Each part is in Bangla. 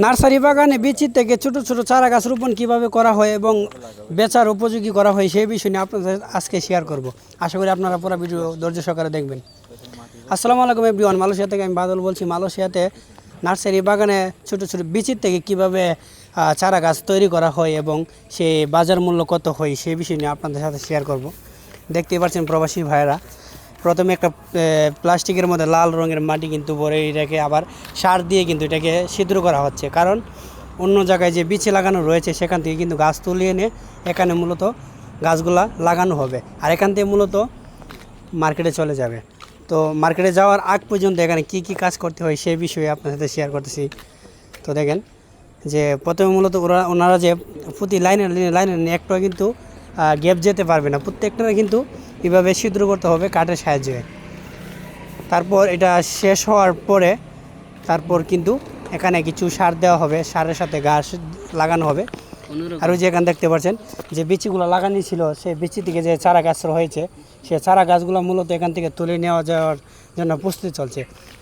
নার্সারি বাগানে বিচি থেকে ছোট ছোট চারা গাছ রোপণ কীভাবে করা হয় এবং বেচার উপযোগী করা হয় সেই বিষয় নিয়ে আপনাদের আজকে শেয়ার করব। আশা করি আপনারা পুরো ভিডিও ধৈর্য সহকারে দেখবেন। আসসালামু আলাইকুম এভরিওয়ান মালয়েশিয়া থেকে আমি বাদল বলছি। মালয়েশিয়াতে নার্সারি বাগানে ছোট ছোট বিচির থেকে কীভাবে চারা গাছ তৈরি করা হয় এবং সেই বাজার মূল্য কত হয় সেই বিষয় নিয়ে আপনাদের সাথে শেয়ার করব। দেখতেই পাচ্ছেন প্রবাসী ভাইয়েরা। প্রথমে একটা প্লাস্টিকের মধ্যে লাল রঙের মাটি কিন্তু ভরে এটাকে আবার সার দিয়ে কিন্তু এটাকে ছিদ্র করা হচ্ছে। কারণ অন্য জায়গায় যে বিচে লাগানো রয়েছে, সেখান থেকে কিন্তু গাছ তুলে এনে এখানে মূলত গাছগুলা লাগানো হবে। আর এখান থেকে মূলত মার্কেটে চলে যাবে। তো মার্কেটে যাওয়ার আগ পর্যন্ত এখানে কি কি কাজ করতে হয় সেই বিষয়ে আপনার সাথে শেয়ার করতেছি। তো দেখেন যে প্রথমে মূলত ওরা, ওনারা যে প্রতি লাইনে লাইনের একটা কিন্তু গ্যাপ যেতে পারবে না। প্রত্যেকটা কিন্তু এভাবে ছিদ্র করতে হবে কাঠের সাহায্যে। তারপর এটা শেষ হওয়ার পরে তারপর কিন্তু এখানে কিছু সার দেওয়া হবে সারের সাথে ঘাস লাগানো হবে। আর ওই যে এখানে দেখতে পাচ্ছেন যে বিচিগুলো লাগানো ছিল সেই বিচি থেকে যে চারা গাছ হয়েছে সে চারা গাছগুলো মূলত এখান থেকে তুলে নেওয়া যাওয়ার জন্য প্রস্তুতি চলছে।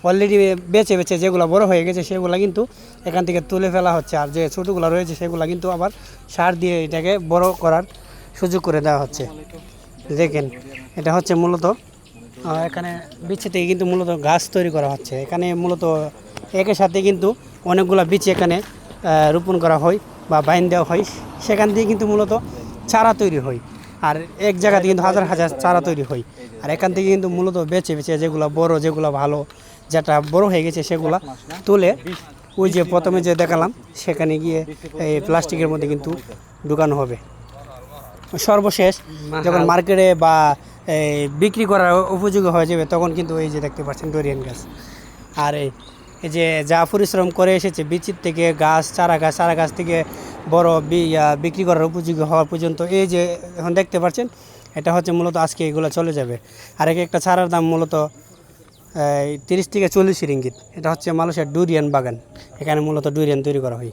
অলরেডি বেছে বেছে যেগুলো বড় হয়ে গেছে সেগুলো কিন্তু এখান থেকে তুলে ফেলা হচ্ছে। আর যে ছোটোগুলো রয়েছে সেগুলো কিন্তু আবার সার দিয়ে এটাকে বড় করার সুযোগ করে দেওয়া হচ্ছে। দেখেন, এটা হচ্ছে মূলত এখানে বিচি থেকে কিন্তু মূলত গাছ তৈরি করা হচ্ছে। এখানে মূলত একের সাথে কিন্তু অনেকগুলো বিচি এখানে রোপণ করা হয় বা বাইন দেওয়া হয়। সেখান থেকে কিন্তু মূলত চারা তৈরি হয়। আর এক জায়গাতে কিন্তু হাজার হাজার চারা তৈরি হয়। আর এখান থেকে কিন্তু মূলত বেছে বেছে যেগুলো বড়, যেগুলো ভালো, যেটা বড় হয়ে গেছে সেগুলো তুলে ওই যে প্রথমে যে দেখালাম, সেখানে গিয়ে এই প্লাস্টিকের মধ্যে কিন্তু ঢুকানো হবে। সর্বশেষ যখন মার্কেটে বা এই বিক্রি করার উপযোগী হয়ে যাবে তখন কিন্তু এই যে দেখতে পাচ্ছেন ডোরিয়ান গাছ। আর এই যে যা পরিশ্রম করে এসেছে বিচির থেকে গাছ চারা গাছ চারা গাছ থেকে বড় বিক্রি করার উপযোগী হওয়া পর্যন্ত এই যে এখন দেখতে পাচ্ছেন এটা হচ্ছে মূলত আজকে এগুলো চলে যাবে। আর এক একটা চারার দাম মূলত তিরিশ থেকে চল্লিশ রিঙ্গিত। এটা হচ্ছে মানুষের ডুরিয়ান বাগান। এখানে মূলত ডুরিয়ান তৈরি করা হয়।